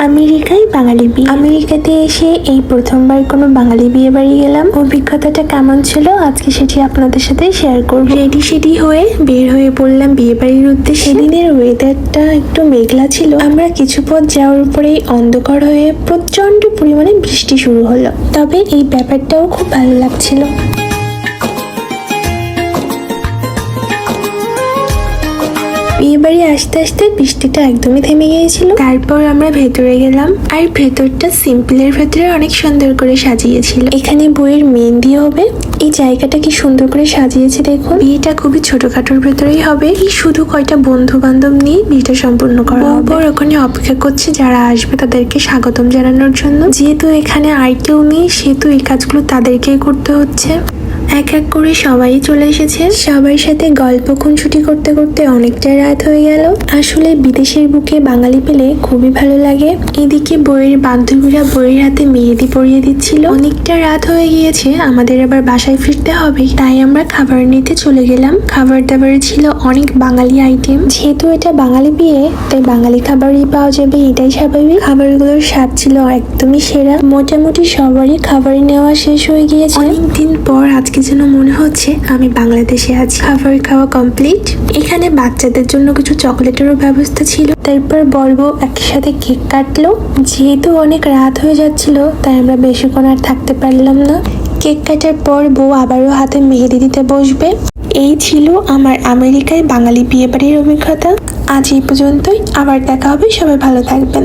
আমেরিকায় বাঙালি বিয়ে। আমেরিকাতে এসে এই প্রথমবার কোনো বাঙালি বিয়ে বাড়ি গেলাম। অভিজ্ঞতাটা কেমন ছিল আজকে সেটি আপনাদের সাথে শেয়ার করব। রেডি সেডি হয়ে বের হয়ে পড়লাম বিয়ে বাড়ির উদ্দেশ্যে। সেদিনের ওয়েদারটা একটু মেঘলা ছিল। আমরা কিছু পথ যাওয়ার পরেই অন্ধকার হয়ে প্রচণ্ড পরিমাণে বৃষ্টি শুরু হলো। তবে এই ব্যাপারটাও খুব ভালো লাগছিল। বিয়ে বাড়ি আসতে আসতে বৃষ্টিটা একদমই থেমে গিয়েছিল। তারপর আমরা ভেতরে গেলাম আর ভেতরটা সিম্পলের ভেতরে অনেক সুন্দর করে সাজিয়েছিল। এখানে বইয়ের মেহেন্দি হবে। এই জায়গাটা কি সুন্দর করে সাজিয়েছে দেখো বিয়েটা খুবই ছোটখাটোর ভেতরেই হবে। এই শুধু কয়টা বন্ধু বান্ধব নিয়ে বিয়েটা সম্পূর্ণ করা হবে। ওখানে অপেক্ষা করছে যারা আসবে তাদেরকে স্বাগতম জানানোর জন্য। যেহেতু এখানে আর কেউ নেই সেহেতু এই কাজগুলো তাদেরকেই করতে হচ্ছে। এক এক করে সবাই চলে এসেছে। সবার সাথে গল্প খুনসুটি করতে করতে অনেকটা রাত হয়ে গেল। আসলে বিদেশের বুকে বাঙালি পেলে খুবই ভালো লাগে। এদিকে বইয়ের বান্ধবীরা বইয়ের হাতে মেহেদি পরিয়ে দিচ্ছিল। অনেকটা রাত হয়ে গিয়েছে, আমাদের আবার বাসায় ফিরতে হবে। তাই আমরা খাবার নিতে চলে গেলাম। খাবার দাবারে ছিল অনেক বাঙালি আইটেম যেহেতু এটা বাঙালি বিয়ে, তাই বাঙালি খাবারই পাওয়া যাবে, এটাই স্বাভাবিক। খাবারগুলোর স্বাদ ছিল একদমই সেরা। মোটামুটি সবারই খাবারই নেওয়া শেষ হয়ে গিয়েছে। অনেকদিন পর আজকে যেন মনে হচ্ছে আমি বাংলাদেশে আছি। খাবার খাওয়া কমপ্লিট এখানে বাচ্চাদের জন্য কিছু চকলেটেরও ব্যবস্থা ছিল। তারপর বলব, একসাথে কেক কাটলো। যেহেতু অনেক রাত হয়ে যাচ্ছিল, তাই আমরা বেশিক্ষণ আর থাকতে পারলাম না। কেক কাটার পর বউ আবারও হাতে মেহেদি দিতে বসবে। এই ছিল আমার আমেরিকায় বাঙালি বিয়ে বাড়ির অভিজ্ঞতা। আজ এই পর্যন্তই। আবার দেখা হবে। সবাই ভালো থাকবেন।